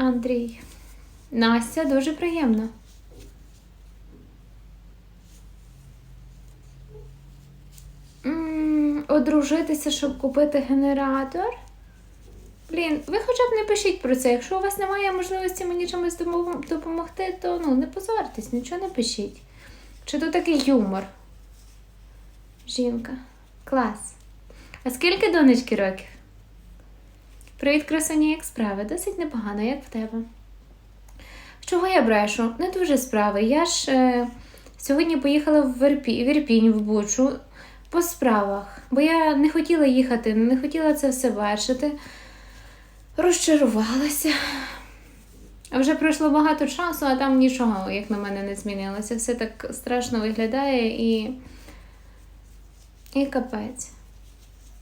Андрій. Настя, дуже приємно. Одружитися, щоб купити генератор. Блін, ви хоча б не пишіть про це. Якщо у вас немає можливості мені чимось допомогти, то ну не позорьтесь, нічого не пишіть. Чи то такий юмор? Жінка. Клас. А скільки донечки років? Привіт, красуні, як справи? Досить непогано, як в тебе. Чого я брешу? Не дуже справи. Я ж е, сьогодні поїхала в Верпі, в Ірпінь, в Бучу по справах, бо я не хотіла їхати, не хотіла це все бачити. Розчарувалася. Вже пройшло багато часу, а там нічого, як на мене, не змінилося. Все так страшно виглядає і. І капець.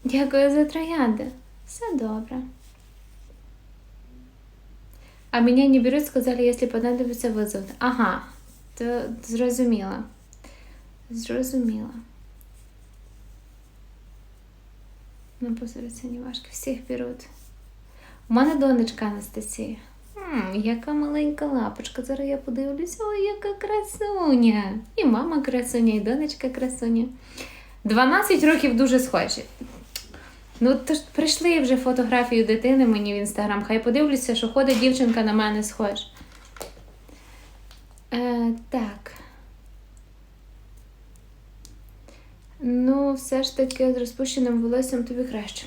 Дякую за троянди. Все добре. А меня не берут, сказали, если понадобится вызов. Ага, то зрозуміла. Зрозуміла. Ну, позориться не важко, всіх беруть. У мене донечка Анастасія. М, яка маленька лапочка. Зараз я подивлюся, ой, яка красуня. І мама красуня, і донечка красуня. 12 років дуже схожі. Ну, то ж прийшли вже фотографію дитини мені в інстаграм. Хай подивлюся, що ходить дівчинка на мене схож. Е, так. Ну, все ж таки з розпущеним волоссям тобі краще.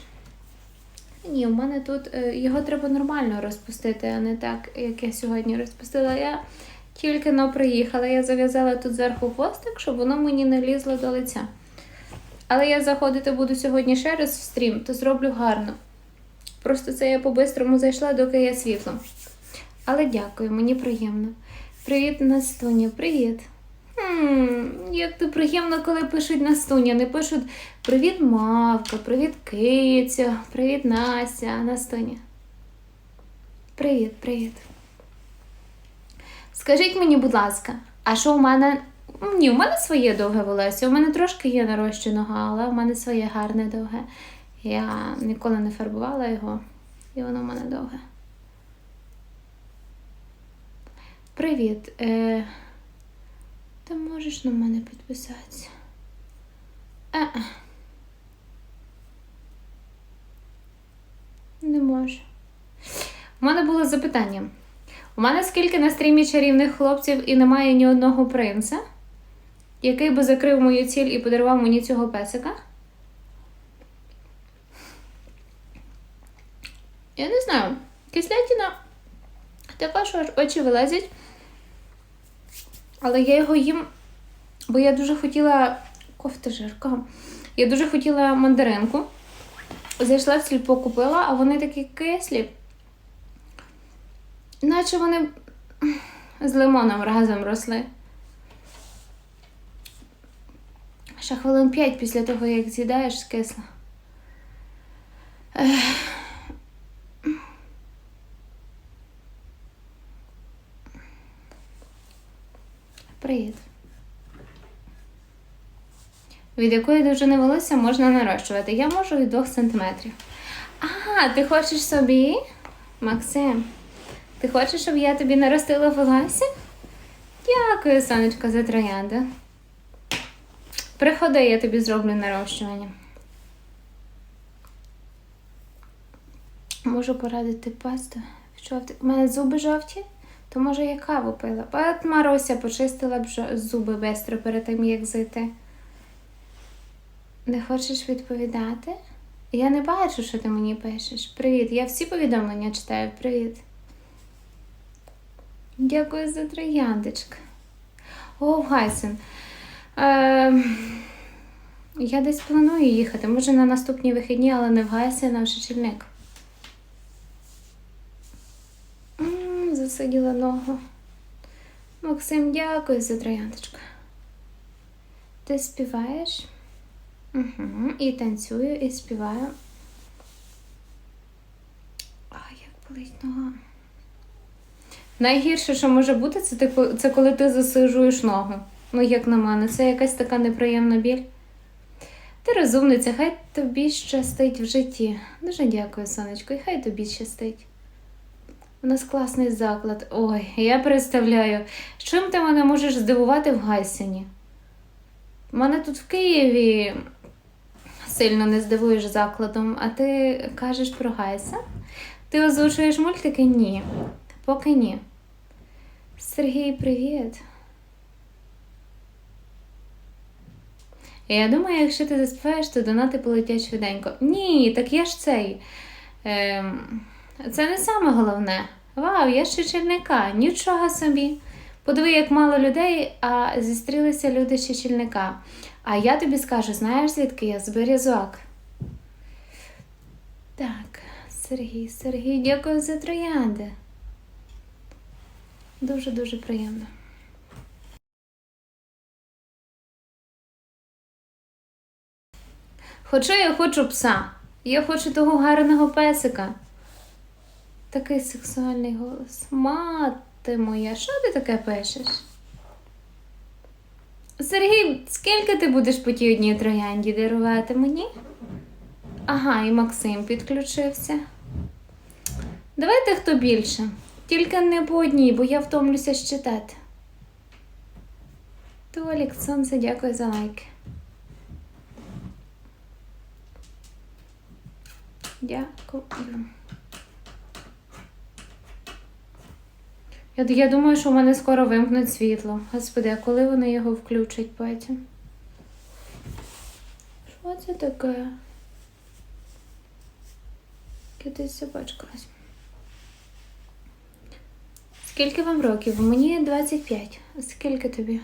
Ні, у мене тут е, його треба нормально розпустити, а не так, як я сьогодні розпустила. Я тільки но приїхала, я зав'язала тут зверху хвостик, щоб воно мені не лізло до лиця. Але я заходити буду сьогодні ще раз в стрім, то зроблю гарно. Просто це я по-бистрому зайшла, доки є світло. Але дякую, мені приємно. Привіт, Настуня, привіт. Хм, як то приємно, коли пишуть Настуня. Не пишуть Привіт, Мавка, привіт, Киця, привіт, Настя, Настуня. Привіт, привіт. Скажіть мені, будь ласка, а що у мене. Ні, у мене своє довге волосся. У мене трошки є нарощеного, але у мене своє гарне довге. Я ніколи не фарбувала його, і воно у мене довге. Привіт. Е... Ти можеш на мене підписатися? Е-е. Не можу. У мене було запитання. У мене скільки на стрімі чарівних хлопців і немає ні одного принца, який би закрив мою ціль і подарував мені цього песика? Я не знаю. Кислятіна аж очі вилазять. Але я його їм, бо я дуже хотіла кофта жирка. Я дуже хотіла мандаринку. Зайшла в сільпо, купила, а вони такі кислі. Наче вони з лимоном разом росли. Ще хвилин п'ять після того, як з'їдаєш, скисла. Ех. Привіт. Від якої довжини волосся можна нарощувати? Я можу від 2 см. А, ти хочеш собі? Максим, ти хочеш, щоб я тобі наростила волосся? Дякую, сонечко, за троянди. Приходи, я тобі зроблю нарощування. Можу порадити пасту. Жовті. У мене зуби жовті, то може я каву пила. От Маруся почистила б зуби бистро перед тим, як зайти. Не хочеш відповідати? Я не бачу, що ти мені пишеш. Привіт, я всі повідомлення читаю. Привіт. Дякую за трояндочка. О, Гайсен. Е, я десь планую їхати. Може на наступні вихідні, але не в Гайсен, а в Шечільник. Засиділа ногу. Максим, дякую за трояндочку. Ти співаєш? Угу. І танцюю, і співаю. А, як болить нога. Найгірше, що може бути, це, ти, це коли ти засижуєш ногу. Ну, як на мене, це якась така неприємна біль. Ти розумниця, хай тобі щастить в житті. Дуже дякую, сонечко, і хай тобі щастить. У нас класний заклад. Ой, я представляю, чим ти мене можеш здивувати в Гайсені? У мене тут в Києві сильно не здивуєш закладом, а ти кажеш про Гайсен? Ти озвучуєш мультики? Ні. Поки ні. Сергій, привіт. Я думаю, якщо ти заспіваєш, то донати полетять швиденько. Ні, так я ж цей. Ем, це не саме головне. Вау, я ще чільника, нічого собі. Подиви, як мало людей, а зустрілися люди з чільника. А я тобі скажу, знаєш звідки я? З. Так, Сергій, Сергій, дякую за троянди. Дуже-дуже приємно. Хоча я хочу пса. Я хочу того гарного песика. Такий сексуальний голос. Мати моя, що ти таке пишеш? Сергій, скільки ти будеш по тій одній троянді дарувати мені? Ага, і Максим підключився. Давайте хто більше. Тільки не по одній, бо я втомлюся читати. Толік, сонце, дякую за лайки. Дякую. Я, я думаю, що в мене скоро вимкнуть світло. Господи, а коли вони його включать потім? Що це таке? Кидись собачка. Скільки вам років? Мені 25. А скільки тобі?